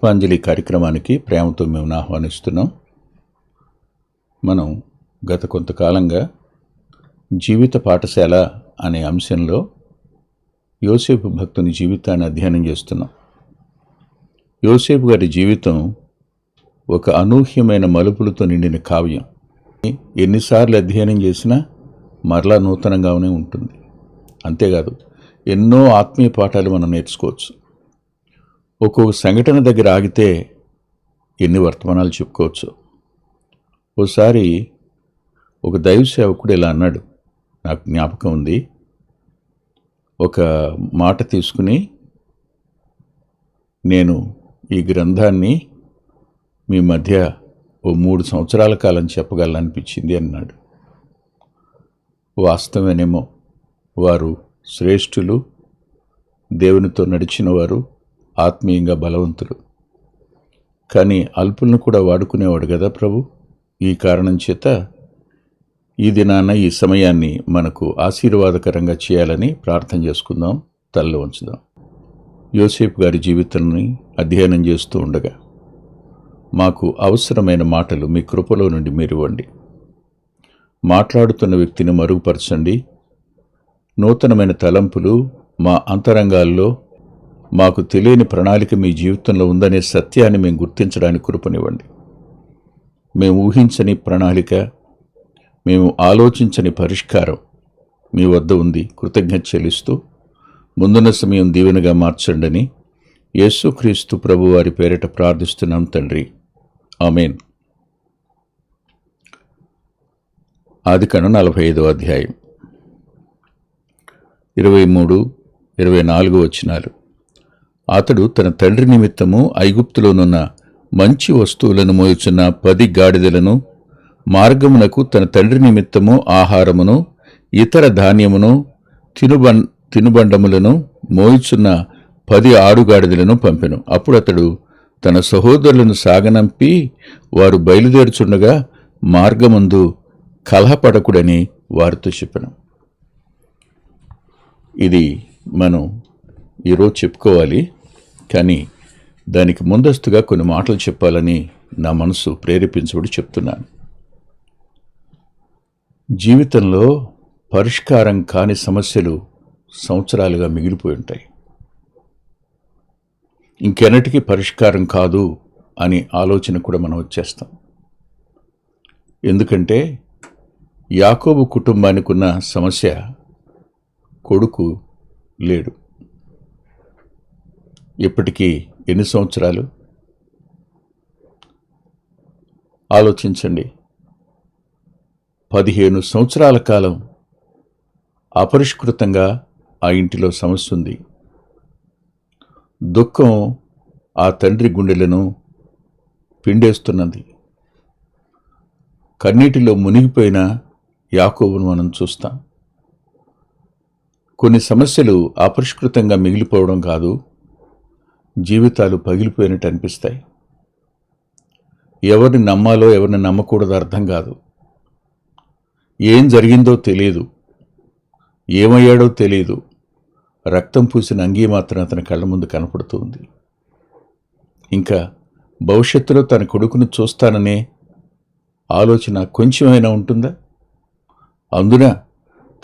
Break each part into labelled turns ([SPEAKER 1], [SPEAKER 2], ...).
[SPEAKER 1] పుష్పాంజలి కార్యక్రమానికి ప్రేమతో మేము ఆహ్వానిస్తున్నాం. మనం గత కొంతకాలంగా జీవిత పాఠశాల అనే అంశంలో యోసేపు భక్తుని జీవితాన్ని అధ్యయనం చేస్తున్నాం. యోసేపు గారి జీవితం ఒక అనూహ్యమైన మలుపులతో నిండిన కావ్యం. ఎన్నిసార్లు అధ్యయనం చేసినా మరలా నూతనంగానే ఉంటుంది. అంతేకాదు ఎన్నో ఆత్మీయ పాఠాలు మనం నేర్చుకోవచ్చు. ఒక్కో సంఘటన దగ్గర ఆగితే ఎన్ని వర్తమానాలు చెప్పుకోవచ్చు? ఓసారి ఒక దైవ సేవకుడు ఇలా అన్నాడు. నాకు జ్ఞాపకం ఉంది. ఒక మాట తీసుకుని నేను ఈ గ్రంథాన్ని మీ మధ్య ఓ మూడు సంవత్సరాల కాలం చెప్పగలనిపించింది అన్నాడు. వాస్తవమేనేమో వారు శ్రేష్ఠులు దేవునితో నడిచిన వారు ఆత్మీయంగా బలవంతులు. కానీ అల్పులను కూడా వాడుకునేవాడు కదా ప్రభు? ఈ కారణం చేత ఈ దినాన ఈ సమయాన్ని మనకు ఆశీర్వాదకరంగా చేయాలని ప్రార్థన చేసుకుందాం తల్లి ఉంచుదాం. యోసేపు గారి జీవితాన్ని అధ్యయనం చేస్తూ ఉండగా మాకు అవసరమైన మాటలు మీ కృపలో నుండి మీరు ఇవ్వండి మాట్లాడుతున్న వ్యక్తిని మరుగుపరచండి. నూతనమైన తలంపులు మా అంతరంగాల్లో మాకు తెలియని ప్రణాళిక మీ జీవితంలో ఉందనే సత్యాన్ని మేము గుర్తించడానికి కృపనివ్వండి. మేము ఊహించని ప్రణాళిక మేము ఆలోచించని పరిష్కారం మీ వద్ద ఉంది. కృతజ్ఞత చెల్లిస్తూ ముందున్న సమయం దీవెనగా మార్చండని యేసుక్రీస్తు ప్రభువారి పేరిట ప్రార్థిస్తున్నాం తండ్రి. ఆమెన్. ఆదికను నలభై ఐదో అధ్యాయం. ఇరవై మూడు ఇరవై నాలుగు వచనాలు. అతడు తన తండ్రి నిమిత్తము ఐగుప్తులోనున్న మంచి వస్తువులను మోయుచున్న పది గాడిదలను మార్గమునకు తన తండ్రి నిమిత్తము ఆహారమును ఇతర ధాన్యమును తినుబం తినుబండములను మోయిచున్న పది ఆడుగాడిదలను పంపెను. అప్పుడు అతడు తన సహోదరులను సాగనంపి వారు బయలుదేరుచుండగా మార్గమందు కలహపడకుడని వారితో చెప్పాను. ఇది మనం ఈరోజు చెప్పుకోవాలి. కానీ దానికి ముందస్తుగా కొన్ని మాటలు చెప్పాలని నా మనసు ప్రేరేపించబడి చెప్తున్నాను. జీవితంలో పరిష్కారం కాని సమస్యలు సంవత్సరాలుగా మిగిలిపోయి ఉంటాయి. ఇంకెన్నటికీ పరిష్కారం కాదు అని ఆలోచన కూడా మనం వచ్చేస్తాం. ఎందుకంటే యాకోబు కుటుంబానికి ఉన్న సమస్య కొడుకు లేడు. ఇప్పటికీ ఎన్ని సంవత్సరాలు? ఆలోచించండి. పదిహేను సంవత్సరాల కాలం అపరిష్కృతంగా ఆ ఇంటిలో సమస్య ఉంది దుఃఖం ఆ తండ్రి గుండెలను పిండేస్తున్నది. కన్నీటిలో మునిగిపోయిన యాకోబును మనం చూస్తాం. కొన్ని సమస్యలు అపరిష్కృతంగా మిగిలిపోవడం కాదు. జీవితాలు పగిలిపోయినట్టు అనిపిస్తాయి. ఎవరిని నమ్మాలో ఎవరిని నమ్మకూడదో అర్థం కాదు. ఏం జరిగిందో తెలియదు ఏమయ్యాడో తెలియదు రక్తం పూసిన అంగీ మాత్రం అతని కళ్ళ ముందు కనపడుతుంది. ఇంకా భవిష్యత్తులో తన కొడుకును చూస్తాననే ఆలోచన కొంచెమైనా ఉంటుందా? అందున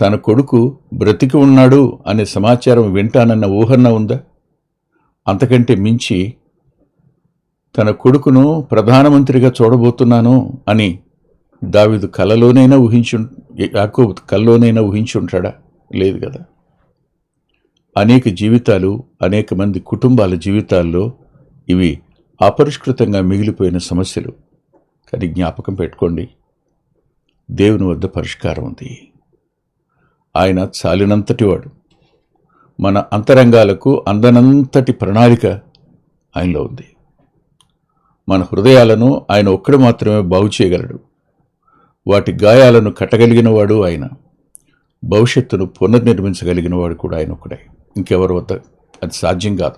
[SPEAKER 1] తన కొడుకు బ్రతికి ఉన్నాడు అనే సమాచారం వింటానన్న ఊహన్న ఉందా? అంతకంటే మించి తన కొడుకును ప్రధానమంత్రిగా చూడబోతున్నాను అని దావిదు కలలోనైనా ఊహించు యాకోబు కల్లోనైనా ఊహించుంటాడా? లేదు కదా. అనేక జీవితాలు అనేక మంది కుటుంబాల జీవితాల్లో ఇవి అపరిష్కృతంగా మిగిలిపోయిన సమస్యలు. కానీ జ్ఞాపకం పెట్టుకోండి దేవుని వద్ద పరిష్కారం ఉంది. ఆయన చాలినంతటివాడు. మన అంతరంగాలకు అందనంతటి ప్రణాళిక ఆయనలో ఉంది. మన హృదయాలను ఆయన ఒక్కడు మాత్రమే బాగు చేయగలడు. వాటి గాయాలను కట్టగలిగిన వాడు ఆయన. భవిష్యత్తును పునర్నిర్మించగలిగిన వాడు కూడా ఆయన ఒక్కడే. ఇంకెవరు వద్ద అది సాధ్యం కాదు.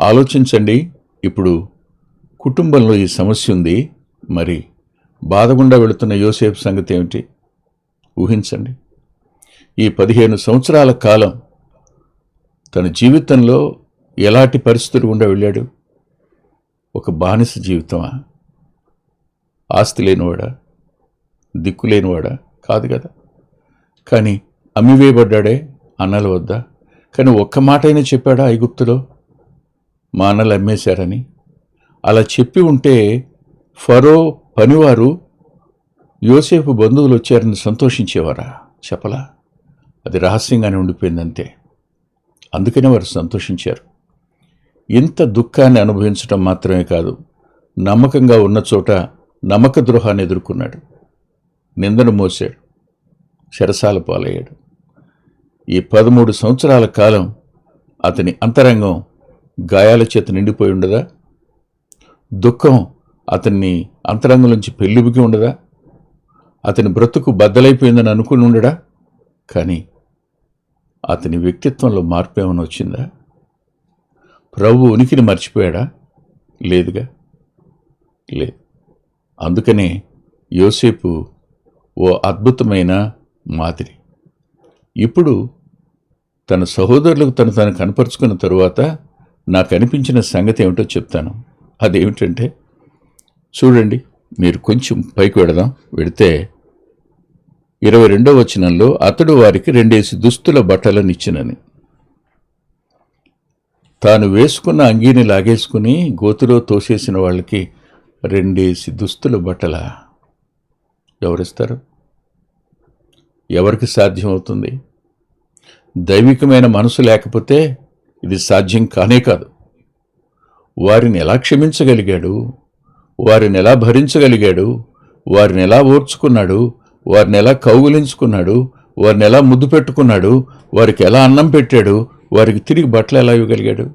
[SPEAKER 1] ఆలోచించండి ఇప్పుడు కుటుంబంలో ఈ సమస్య ఉంది. మరి బాధగుండా వెళుతున్న యోసేపు సంగతి ఏమిటి? ఊహించండి. ఈ పదిహేను సంవత్సరాల కాలం తన జీవితంలో ఎలాంటి పరిస్థితులు గుండా వెళ్ళాడు? ఒక బానిస జీవితమా? ఆస్తి లేనివాడా? దిక్కు లేనివాడా? కాదు కదా. కానీ అమ్మివేయబడ్డాడే అన్నల వద్ద. కానీ ఒక్క మాట అయినా చెప్పాడా ఐగుప్తులో? మా అన్నలు అమ్మేశారని. అలా చెప్పి ఉంటే ఫరో పనివారు యోసేపు బంధువులు వచ్చారని సంతోషించేవారా? చెప్పలా? అది రహస్యంగానే ఉండిపోయిందంతే. అందుకనే వారు సంతోషించారు. ఇంత దుఃఖాన్ని అనుభవించడం మాత్రమే కాదు నమ్మకంగా ఉన్న చోట నమ్మక ద్రోహాన్ని ఎదుర్కొన్నాడు. నిందను మోసాడు శరసాల పాలయ్యాడు. ఈ పదమూడు సంవత్సరాల కాలం అతని అంతరంగం గాయాల చేత నిండిపోయి ఉండదా? దుఃఖం అతన్ని అంతరంగం నుంచి పెళ్ళిబికి ఉండదా? అతని బ్రతుకు బద్దలైపోయిందని అనుకుని ఉండడా? కానీ అతని వ్యక్తిత్వంలో మార్పు ఏమైనా వచ్చిందా? ప్రభు ఉనికిని మర్చిపోయాడా? లేదుగా? లేదు. అందుకనే యోసేపు ఓ అద్భుతమైన మాదిరి. ఇప్పుడు తన సహోదరులకు తను తను కనపరుచుకున్న తరువాత నాకు అనిపించిన సంగతి ఏమిటో చెప్తాను. అదేమిటంటే చూడండి మీరు కొంచెం పైకి వెడదాం వెడితే ఇరవై రెండో వచనంలో అతడు వారికి రెండేసి దుస్తుల బట్టలనిచ్చినని. తాను వేసుకున్న అంగీని లాగేసుకుని గోతులో తోసేసిన వాళ్ళకి రెండేసి దుస్తుల బట్టల. ఎవరిస్తారు? ఎవరికి సాధ్యమవుతుంది? దైవికమైన మనసు లేకపోతే ఇది సాధ్యం కానే కాదు. వారిని ఎలా క్షమించగలిగాడు? వారిని ఎలా భరించగలిగాడు? వారిని ఎలా ఓర్చుకున్నాడు? వారిని ఎలా కౌగులించుకున్నాడు వారిని ఎలా ముద్దు పెట్టుకున్నాడు వారికి ఎలా అన్నం పెట్టాడు వారికి తిరిగి బట్టలు ఎలా ఇవ్వగలిగాడు?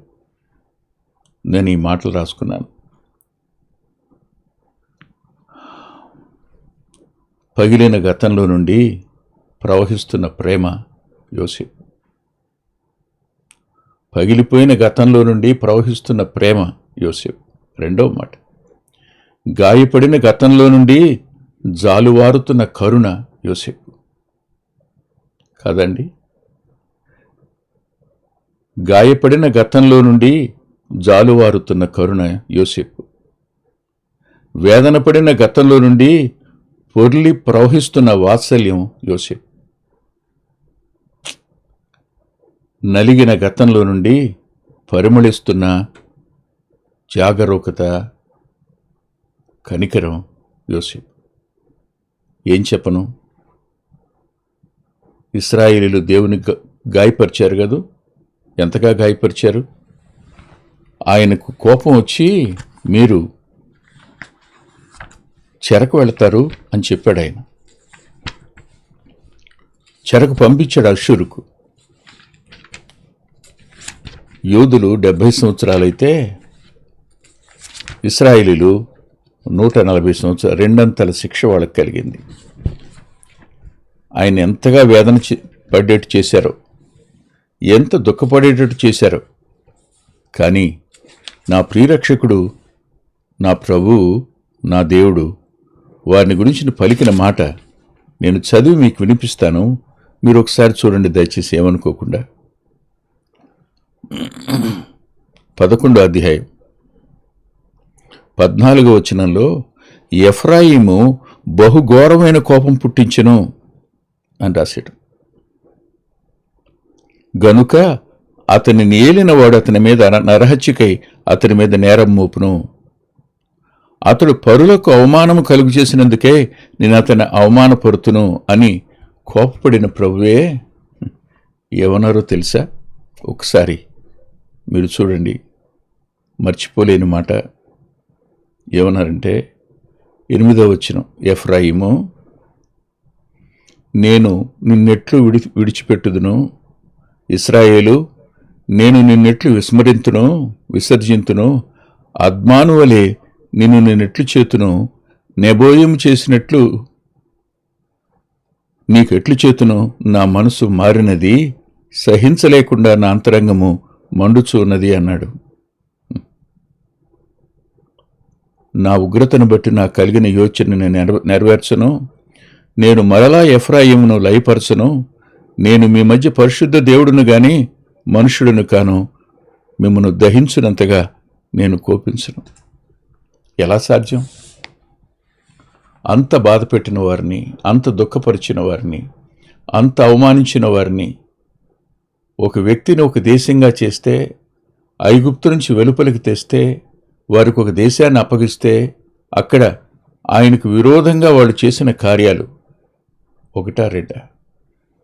[SPEAKER 1] నేను ఈ మాటలు రాసుకున్నాను. పగిలిన గతంలో నుండి ప్రవహిస్తున్న ప్రేమ యోసేపు. పగిలిపోయిన గతంలో నుండి ప్రవహిస్తున్న ప్రేమ యోసేపు. రెండవ మాట. గాయపడిన గతంలో నుండి జాలువారుతున్న కరుణ యోసేపు. కాదండి. గాయపడిన గతంలో నుండి జాలువారుతున్న కరుణ యోసేపు. వేదన పడిన గతంలో నుండి పొర్లి ప్రవహిస్తున్న వాత్సల్యం యోసేపు. నలిగిన గతంలో నుండి పరిమళిస్తున్న జాగరూకత కనికరం యోసేపు. ఏం చెప్పను? ఇస్రాయేలీలు దేవుని గాయపరిచారు కదూ? ఎంతగా గాయపరిచారు? ఆయనకు కోపం వచ్చి మీరు చెరకు వెళతారు అని చెప్పాడు ఆయన. చెరకు పంపించాడు అషూరుకు యోధులు డెబ్భై సంవత్సరాలైతే ఇస్రాయిలీలు నూట నలభై సంవత్సరాలు రెండంతల శిక్ష వాళ్ళకి కలిగింది. ఆయన ఎంతగా వేదన చే- పడేట్టు చేశారో ఎంత దుఃఖపడేటట్టు చేశారో. కానీ నా ప్రియరక్షకుడు నా ప్రభువు నా దేవుడు వారిని గురించి పలికిన మాట నేను చదివి మీకు వినిపిస్తాను. మీరు ఒకసారి చూడండి దయచేసి ఏమనుకోకుండా. పదకొండో అధ్యాయం. పద్నాలుగో వచనంలో ఎఫ్రాయిము బహుఘోరమైన కోపం పుట్టించెను అని రాశాడు. గనుక అతని నేలినవాడు అతని మీద నరహత్యకై అతని మీద నేరం మోపును. అతడు పరులకు అవమానము కలుగు చేసినందుకే నేను అతని అవమానపరుతును అని కోపపడిన ప్రభువే ఏమన్నారో తెలుసా? ఒకసారి మీరు చూడండి. మర్చిపోలేని మాట. ఏమన్నారంటే ఎనిమిదో వచ్చిన ఎఫ్రాయిము నేను నిన్నెట్లు విడి విడిచిపెట్టుదును. ఇస్రాయేలు నేను నిన్నెట్లు విస్మరింతును విసర్జింతును. అద్మాను వలె నిన్ను నేనెట్లు చేతును. నెబోయం చేసినట్లు నీకెట్లు చేతును. నా మనసు మారినది సహించలేకుండా నా అంతరంగము మండుచు ఉన్నది అన్నాడు. నా ఉగ్రతను బట్టి నాకు కలిగిన యోచనను నేను నెరవేర్చను. నేను మరలా ఎఫ్రాయిమును లయపరచను. నేను మీ మధ్య పరిశుద్ధ దేవుడును గాని మనుషుడును కాను. మిమ్మను దహించినంతగా నేను కోపించను. ఎలా సాధ్యం? అంత బాధ పెట్టిన వారిని అంత దుఃఖపరిచిన వారిని అంత అవమానించిన వారిని ఒక వ్యక్తిని ఒక దేశంగా చేస్తే ఐగుప్తు నుంచి వెలుపలికి తెస్తే వారికి ఒక దేశాన్ని అప్పగిస్తే అక్కడ ఆయనకు విరోధంగా వాళ్ళు చేసిన కార్యాలు ఒకటా రెండా?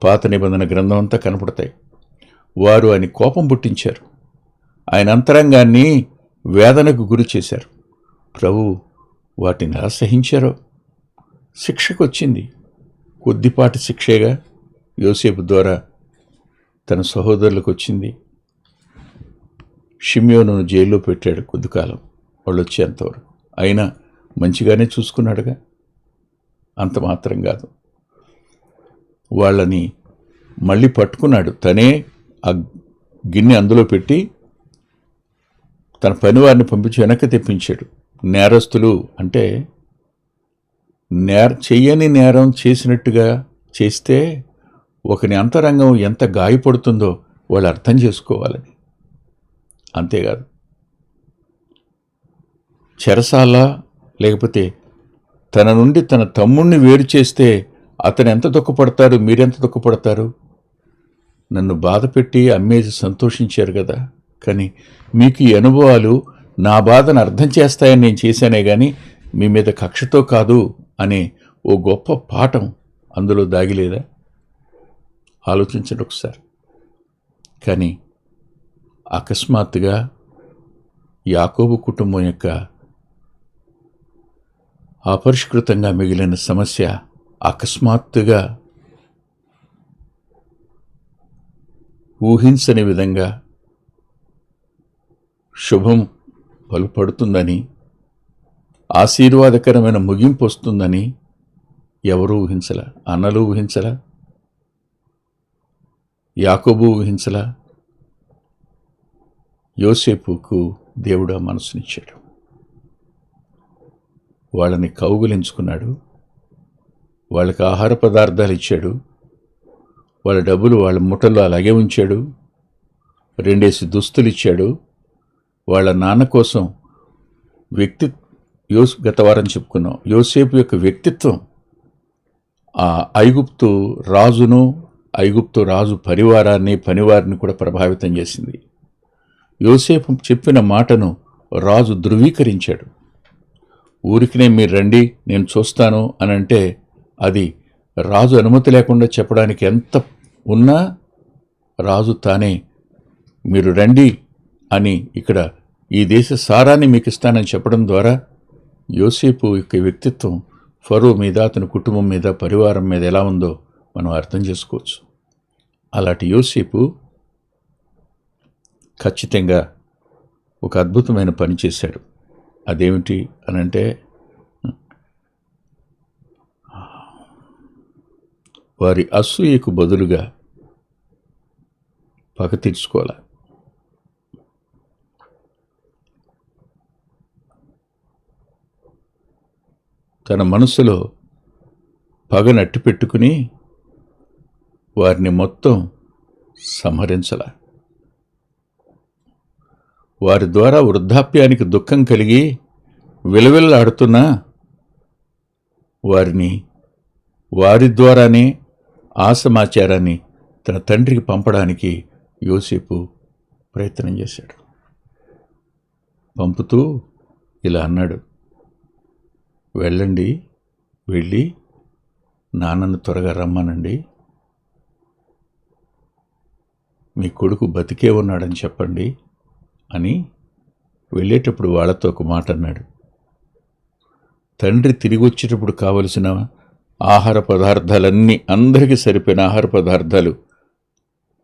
[SPEAKER 1] పాత నిబంధన గ్రంథం అంతా కనపడతాయి. వారు ఆయన కోపం పుట్టించారు. ఆయన అంతరంగాన్ని వేదనకు గురి చేశారు. ప్రభు వాటిని ఎలా సహించారో? శిక్షకు వచ్చింది. కొద్దిపాటి శిక్షేగా యోసేపు ద్వారా తన సహోదరులకు వచ్చింది. షిమ్యోను జైల్లో పెట్టాడు కొద్దికాలం. వాళ్ళు వచ్చేంతవరకు అయినా మంచిగానే చూసుకున్నాడుగా? అంత మాత్రం కాదు. వాళ్ళని మళ్ళీ పట్టుకున్నాడు. తనే ఆ గిన్నె అందులో పెట్టి తన పనివారిని పంపించి వెనక్కి తెప్పించాడు. నేరస్తులు అంటే నేర చెయ్యని నేరం చేసినట్టుగా చేస్తే ఒకని అంతరంగం ఎంత గాయపడుతుందో వాళ్ళు అర్థం చేసుకోవాలని. అంతేకాదు చెరసాల లేకపోతే తన నుండి తన తమ్ముణ్ణి వేరు చేస్తే అతను ఎంత దుఃఖపడతారు మీరెంత దుఃఖపడతారు? నన్ను బాధపెట్టి అమ్మేసి సంతోషించారు కదా. కానీ మీకు ఈ అనుభవాలు నా బాధను అర్థం చేస్తాయని నేను చేశానే కానీ మీ మీద కక్షతో కాదు అనే ఓ గొప్ప పాఠం అందులో దాగిలేదా? ఆలోచించండి ఒకసారి. కానీ అకస్మాత్తుగా యాకోబు కుటుంబం యొక్క అపరిష్కృతంగా మిగిలిన సమస్య అకస్మాత్తుగా ఊహించని విధంగా శుభం పలుపడుతుందని ఆశీర్వాదకరమైన ముగింపు వస్తుందని ఎవరూ ఊహించలా అన్నలు ఊహించలా యాకోబు ఊహించలా యోసేపుకు దేవుడు ఆ మనసునిచ్చాడు. వాళ్ళని కౌగులించుకున్నాడు. వాళ్ళకి ఆహార పదార్థాలు ఇచ్చాడు. వాళ్ళ డబ్బులు వాళ్ళ ముఠల్లో అలాగే ఉంచాడు. రెండేసి దుస్తులు ఇచ్చాడు. వాళ్ళ నాన్న కోసం వ్యక్తి యోస్ గత వారం చెప్పుకున్నాం. యోసేపు యొక్క వ్యక్తిత్వం ఆ ఐగుప్తు రాజును ఐగుప్తు రాజు పరివారాన్ని పనివారిని కూడా ప్రభావితం చేసింది. యోసేపు చెప్పిన మాటను రాజు ధృవీకరించాడు. ఊరికినే మీరు రండి నేను చూస్తాను అని అంటే అది రాజు అనుమతి లేకుండా చెప్పడానికి ఎంత ఉన్నా రాజు తానే మీరు రండి అని ఇక్కడ ఈ దేశ సారాన్ని మీకు ఇస్తానని చెప్పడం ద్వారా యోసేపు యొక్క వ్యక్తిత్వం ఫరో మీద అతని కుటుంబం మీద పరివారం మీద ఎలా ఉందో మనం అర్థం చేసుకోవచ్చు. అలాంటి యోసేపు ఖచ్చితంగా ఒక అద్భుతమైన పని చేశాడు. అదేమిటి అనంటే వారి అసూయకు బదులుగా పగ తీర్చుకోవాలి? తన మనసులో పగ నట్టి పెట్టుకుని వారిని మొత్తం సంహరించలా? వారి ద్వారా వృద్ధాప్యానికి దుఃఖం కలిగి విలవిల్లాడుతున్నా వారిని వారి ద్వారానే ఆ సమాచారాన్ని తన తండ్రికి పంపడానికి యోసేపు ప్రయత్నం చేశాడు. పంపుతూ ఇలా అన్నాడు వెళ్ళండి వెళ్ళి నాన్నను త్వరగా రమ్మనండి. మీ కొడుకు బతికే ఉన్నాడని చెప్పండి. అని వెళ్ళేటప్పుడు వాళ్ళతో ఒక మాట అన్నాడు. తండ్రి తిరిగి వచ్చేటప్పుడు కావలసిన ఆహార పదార్థాలన్నీ అందరికీ సరిపోయిన ఆహార పదార్థాలు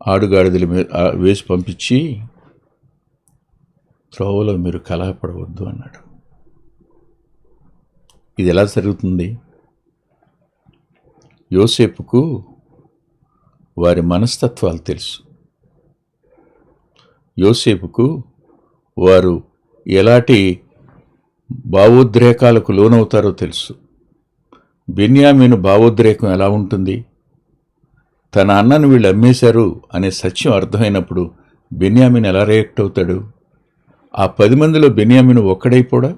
[SPEAKER 1] ఆడుగాడిదల మీద వేసి పంపించి త్రోవలో మీరు కలహపడవద్దు అన్నాడు. ఇది ఎలా జరుగుతుంది? యోసేపుకు వారి మనస్తత్వాలు తెలుసు. యోసేపుకు వారు ఎలాంటి భావోద్రేకాలకు లోనవుతారో తెలుసు. బెన్యామీను భావోద్రేకం ఎలా ఉంటుంది? తన అన్నను వీళ్ళు అమ్మేశారు అనే సత్యం అర్థమైనప్పుడు బెన్యామిన్ ఎలా రియాక్ట్ అవుతాడు? ఆ పది మందిలో బెన్యామిన్ ఒక్కడైపోడా?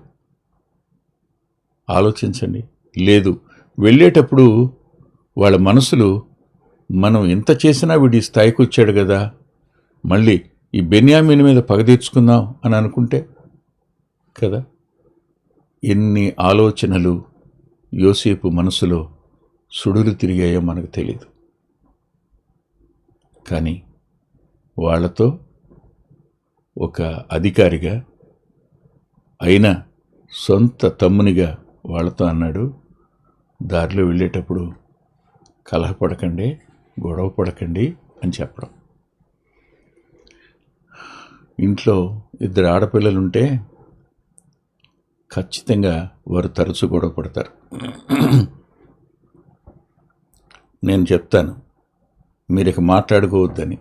[SPEAKER 1] ఆలోచించండి. లేదు వెళ్ళేటప్పుడు వాళ్ళ మనసులు మనం ఎంత చేసినా వీడి స్థాయికి వచ్చాడు కదా మళ్ళీ ఈ బెన్యామీన్ మీద పగ తీర్చుకుందాం అని అనుకుంటే కదా? ఎన్ని ఆలోచనలు యోసేపు మనసులో సుడులు తిరిగాయో మనకు తెలియదు కానీ వాళ్ళతో ఒక అధికారిగా అయినా సొంత తమ్మునిగా వాళ్ళతో అన్నాడు దారిలో వెళ్ళేటప్పుడు కలహపడకండి గొడవ పడకండి అని చెప్పడం. ఇంట్లో ఇద్దరు ఆడపిల్లలుంటే ఖచ్చితంగా వారు తరచు గొడవ పడతారు. నేను చెప్తాను మీరు ఇక మాట్లాడుకోవద్దని.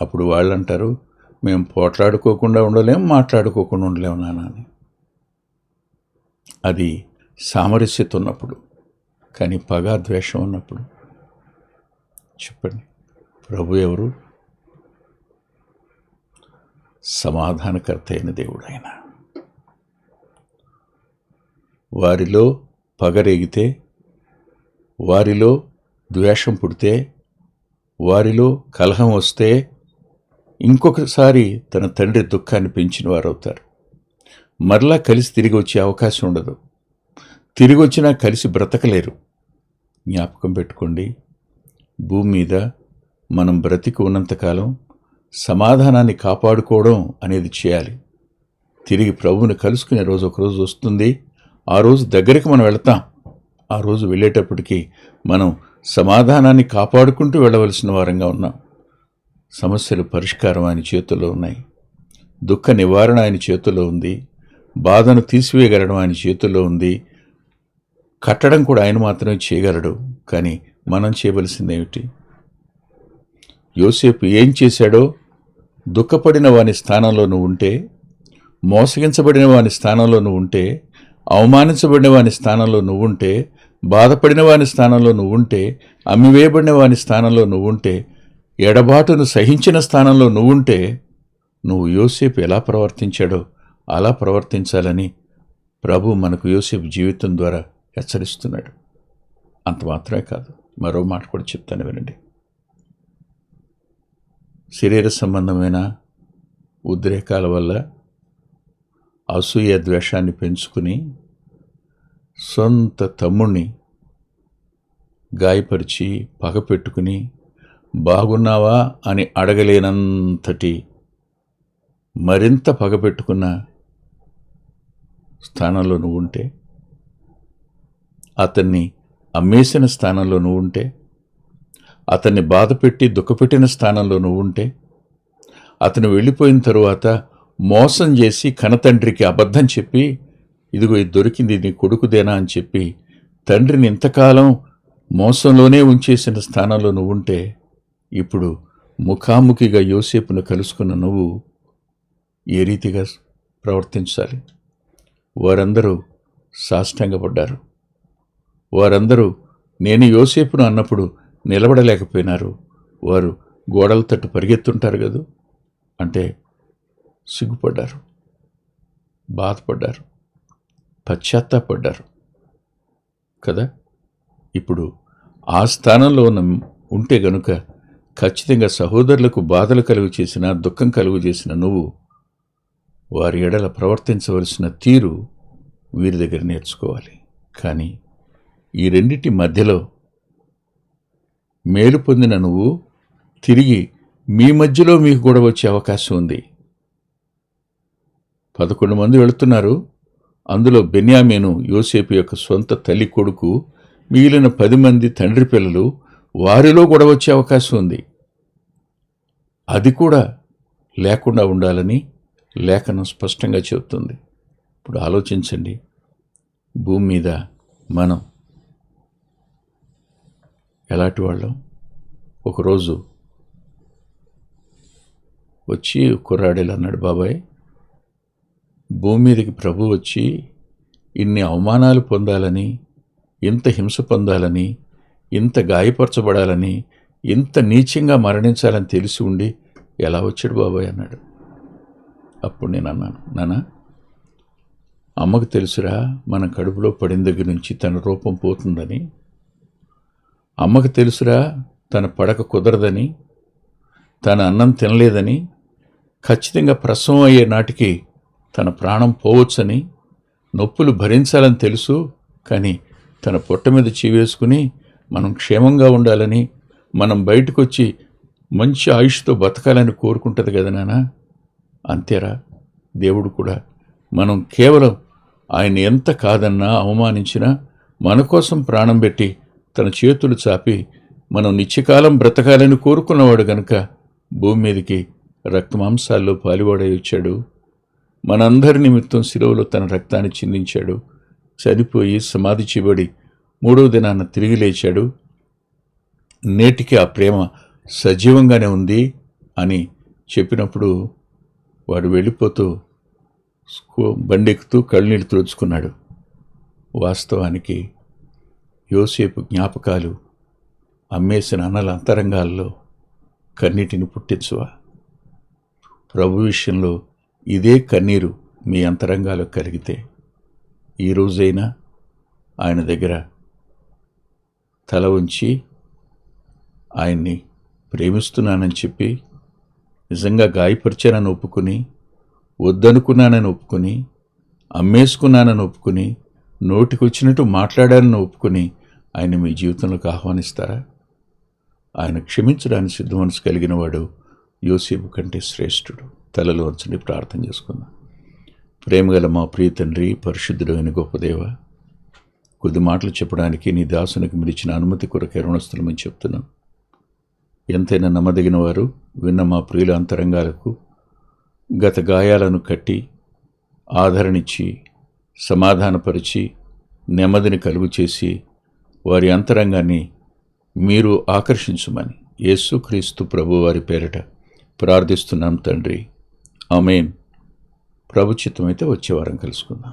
[SPEAKER 1] అప్పుడు వాళ్ళు అంటారు మేము పోట్లాడుకోకుండా ఉండలేం మాట్లాడుకోకుండా ఉండలేము నాన్న అని. అది సామరస్యత ఉన్నప్పుడు కానీ పగా ద్వేషం ఉన్నప్పుడు. చెప్పండి ప్రభు ఎవరు? సమాధానకర్త అయిన దేవుడు ఆయన వారిలో పగరేగితే వారిలో ద్వేషం పుడితే వారిలో కలహం వస్తే ఇంకొకసారి తన తండ్రి దుఃఖాన్ని పెంచిన వారు అవుతారు మరలా కలిసి తిరిగి వచ్చే అవకాశం ఉండదు. తిరిగి వచ్చినా కలిసి బ్రతకలేరు. జ్ఞాపకం పెట్టుకోండి భూమి మీద మనం బ్రతికి ఉన్నంతకాలం సమాధానాన్ని కాపాడుకోవడం అనేది చేయాలి. తిరిగి ప్రభువుని కలుసుకునే రోజు ఒకరోజు వస్తుంది. ఆ రోజు దగ్గరికి మనం వెళతాం. ఆ రోజు వెళ్ళేటప్పటికి మనం సమాధానాన్ని కాపాడుకుంటూ వెళ్ళవలసిన వారంగా ఉన్నాం. సమస్యలు పరిష్కారం ఆయన చేతుల్లో ఉన్నాయి. దుఃఖ నివారణ ఆయన చేతుల్లో ఉంది. బాధను తీసివేయగలడం ఆయన చేతుల్లో ఉంది. కట్టడం కూడా ఆయన మాత్రమే చేయగలడు. కానీ మనం చేయవలసిందేమిటి? యోసేపు ఏం చేశాడో దుఃఖపడిన వాని స్థానంలో నువ్వు ఉంటే మోసగించబడిన వాని స్థానంలో నువ్వు ఉంటే అవమానించబడిన వాని స్థానంలో నువ్వు ఉంటే బాధపడిన వాని స్థానంలో నువ్వు ఉంటే అమ్మివేయబడిన వాని స్థానంలో నువ్వు ఉంటే ఎడబాటును సహించిన స్థానంలో నువ్వుంటే నువ్వు యోసేపు ఎలా ప్రవర్తించాడో అలా ప్రవర్తించాలని ప్రభు మనకు యోసేపు జీవితం ద్వారా హెచ్చరిస్తున్నాడు. అంత మాత్రమే కాదు. మరో మాట కూడా చెప్తాను వినండి. శరీర సంబంధమైన ఉద్రేకాల వల్ల అసూయ ద్వేషాన్ని పెంచుకుని సొంత తమ్ముణ్ణి గాయపరిచి పగపెట్టుకుని బాగున్నావా అని అడగలేనంతటి మరింత పగపెట్టుకున్న స్థానంలో నువ్వు ఉంటే అతన్ని అమ్మేసిన స్థానంలో నువ్వు ఉంటే అతన్ని బాధపెట్టి దుఃఖపెట్టిన స్థానంలో నువ్వు ఉంటే అతను వెళ్ళిపోయిన తరువాత మోసం చేసి కనతండ్రికి అబద్ధం చెప్పి ఇదిగో ఇది దొరికింది నీ కొడుకుదేనా అని చెప్పి తండ్రిని ఇంతకాలం మోసంలోనే ఉంచేసిన స్థానంలో నువ్వు ఉంటే ఇప్పుడు ముఖాముఖిగా యోసేపును కలుసుకున్న నువ్వు ఏ రీతిగా ప్రవర్తించాలి? వారందరూ సాష్టంగపడ్డారు. వారందరూ నేను యోసేపును అన్నప్పుడు నిలబడలేకపోయినారు. వారు గోడల తట్టు పరిగెత్తుంటారు కదూ? అంటే సిగ్గుపడ్డారు. బాధపడ్డారు. పశ్చాత్తాపడ్డారు. కదా? ఇప్పుడు ఆ స్థానంలో ఉన్న ఉంటే గనుక ఖచ్చితంగా సహోదరులకు బాధలు కలుగు చేసిన దుఃఖం కలుగు చేసిన నువ్వు వారి ఎడల ప్రవర్తించవలసిన తీరు వీరి దగ్గర నేర్చుకోవాలి. కానీ ఈ రెండింటి మధ్యలో మేలు పొందిన నువ్వు తిరిగి మీ మధ్యలో మీకు కూడా వచ్చే అవకాశం ఉంది. పదకొండు మంది వెళుతున్నారు. అందులో బెన్యామీను యోసేపు యొక్క సొంత తల్లి కొడుకు మిగిలిన పది మంది తండ్రి పిల్లలు వారిలో కూడా వచ్చే అవకాశం ఉంది. అది కూడా లేకుండా ఉండాలని లేఖనం స్పష్టంగా చెబుతుంది. ఇప్పుడు ఆలోచించండి. భూమి మీద మనం ఎలాంటి వాళ్ళం? ఒకరోజు వచ్చి కుర్రాడేలు అన్నాడు బాబాయ్ భూమి మీదకి ప్రభు వచ్చి ఇన్ని అవమానాలు పొందాలని ఇంత హింస పొందాలని ఇంత గాయపరచబడాలని ఇంత నీచంగా మరణించాలని తెలిసి ఉండి ఎలా వచ్చాడు బాబాయ్? అన్నాడు. అప్పుడు నేను అన్నాను నానా అమ్మకు తెలుసురా మన కడుపులో పడిన దగ్గర నుంచి తన రూపం పోతుందని అమ్మకు తెలుసురా తన పడక కుదరదని తన అన్నం తినలేదని ఖచ్చితంగా ప్రసవం అయ్యే నాటికి తన ప్రాణం పోవచ్చని నొప్పులు భరించాలని తెలుసు కానీ తన పొట్ట మీద చీవేసుకుని మనం క్షేమంగా ఉండాలని మనం బయటకు వచ్చి మంచి ఆయుష్తో బతకాలని కోరుకుంటుంది కదా నాన్న అంతేరా. దేవుడు కూడా మనం కేవలం ఆయన ఎంత కాదన్నా అవమానించినా మన కోసం ప్రాణం పెట్టి తన చేతులు చాపి మనం నిత్యకాలం బ్రతకాలని కోరుకున్నవాడు గనుక భూమి మీదకి రక్తమాంసాల్లో పాలివాడై వచ్చాడు. మనందరి నిమిత్తం శిలువలో తన రక్తాన్ని చిందించాడు. చనిపోయి సమాధి చేయబడి మూడో దినాన తిరిగి లేచాడు. నేటికి ఆ ప్రేమ సజీవంగానే ఉంది అని చెప్పినప్పుడు వాడు వెళ్ళిపోతూ బండెక్కుతూ బండెక్కుతూ కళ్ళనీళ్ళు తుడుచుకున్నాడు. వాస్తవానికి యోసేపు జ్ఞాపకాలు అమ్మేసిన అన్నల అంతరంగాల్లో కన్నీటిని పుట్టించువా? ప్రభు విషయంలో ఇదే కన్నీరు మీ అంతరంగాలు కలిగితే ఈ రోజైనా ఆయన దగ్గర తల ఉంచి ఆయన్ని ప్రేమిస్తున్నానని చెప్పి నిజంగా గాయపరిచానని ఒప్పుకుని వద్దనుకున్నానని ఒప్పుకుని అమ్మేసుకున్నానని ఒప్పుకుని నోటికొచ్చినట్టు మాట్లాడానని ఒప్పుకుని ఆయన మీ జీవితంలోకి ఆహ్వానిస్తారా? ఆయన క్షమించడానికి సిద్ధ మనసు కలిగిన వాడు యోసేపు కంటే శ్రేష్ఠుడు. తలలో వంచండి ప్రార్థన చేసుకుందాం. ప్రేమగల మా ప్రియ తండ్రి పరిశుద్ధుడు అయిన గొప్పదేవ కొద్ది మాటలు చెప్పడానికి నీ దాసునికి మీరు ఇచ్చిన అనుమతి కొరకు రుణస్థలమని చెప్తున్నాం. ఎంతైనా నమ్మదగిన వారు విన్న మా ప్రియుల అంతరంగాలకు గత గాయాలను కట్టి ఆదరణిచ్చి సమాధానపరిచి నెమ్మదిని కలుగు చేసి వారి అంతరంగాన్ని మీరు ఆకర్షించుమని యేసుక్రీస్తు ప్రభు వారి పేరిట ప్రార్థిస్తున్నాం తండ్రి. ఆమెన్. ప్రభుచితమైతే వచ్చే వారం కలుసుకుందాం.